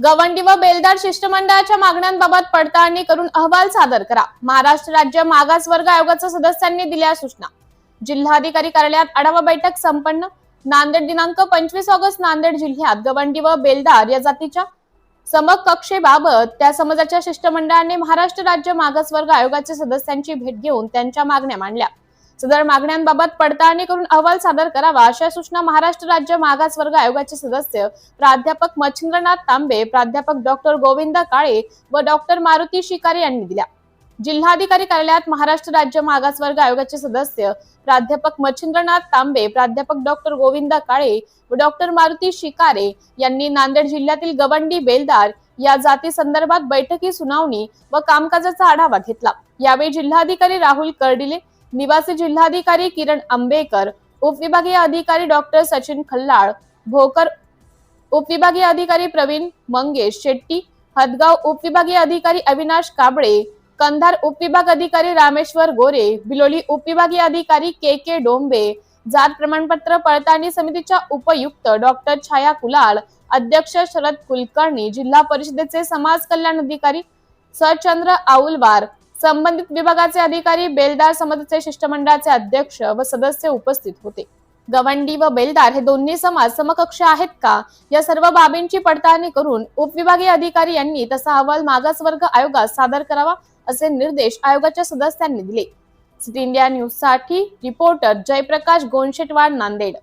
गवंडी व बेलदार शिष्टमंडळाच्या मागण्यांबाबत पडताळणी करून अहवाल सादर करा. महाराष्ट्र राज्य मागास वर्ग आयोगाच्या सदस्यांनी दिल्या सूचना. जिल्हाधिकारी कार्यालयात आढावा बैठक संपन्न. नांदेड दिनांक पंचवीस ऑगस्ट नांदेड जिल्ह्यात गवंडी व बेलदार या जातीच्या समकक्षेबाबत त्या समाजाच्या शिष्टमंडळाने महाराष्ट्र राज्य मागासवर्ग आयोगाच्या सदस्यांची भेट घेऊन त्यांच्या मागण्या मांडल्या. सदर मागण्यांबाबत पडताळणी करून अहवाल सादर करावा अशा सूचना महाराष्ट्र राज्य मागासवर्ग आयोगाचे सदस्य प्राध्यापक मच्छिंद्रनाथ तांबे प्राध्यापक डॉक्टर गोविंद काळे व डॉक्टर मारुती शिकारे यांनी दिल्या. जिल्हाधिकारी कार्यालयात महाराष्ट्र राज्य मागासवर्ग आयोगाचे सदस्य प्राध्यापक मच्छिंद्रनाथ तांबे प्राध्यापक डॉक्टर गोविंद काळे व डॉक्टर मारुती शिकारे यांनी नांदेड जिल्ह्यातील गवंडी बेलदार या जाती संदर्भात बैठकी सुनावणी व कामकाजाचा आढावा घेतला. यावेळी जिल्हाधिकारी राहुल कर्डिले निवासी जिल्हाधिकारी किरण आंबेकर उपविभागीय अधिकारी डॉक्टर सचिन खल्लाळ भोकर उपविभागीय अधिकारी प्रवीण मंगेश शेट्टी हदगाव उपविभागीय अधिकारी अविनाश काबळे कंधार उपविभाग अधिकारी रामेश्वर गोरे बिलोली उपविभागीय अधिकारी के के डोंबे जात प्रमाणपत्र पडताळणी समितीच्या उपयुक्त डॉक्टर छाया कुलाळ अध्यक्ष शरद कुलकर्णी जिल्हा परिषदेचे समाज कल्याण अधिकारी सरचंद्र आऊलवार संबंधित विभागाचे अधिकारी बेलदार समाजाचे शिष्टमंडळाचे अध्यक्ष व सदस्य उपस्थित होते. गवंडी व बेलदार हे दोन्ही समाज समकक्ष आहेत का? या सर्व बाबींची पडताळणी करून उपविभागीय अधिकारी यांनी तसा अहवाल मागासवर्ग आयोगात सादर करावा असे निर्देश आयोगाच्या सदस्यांनी दिले. सिटी इंडिया न्यूजसाठी रिपोर्टर जयप्रकाश गोंशेटवाड नांदेड.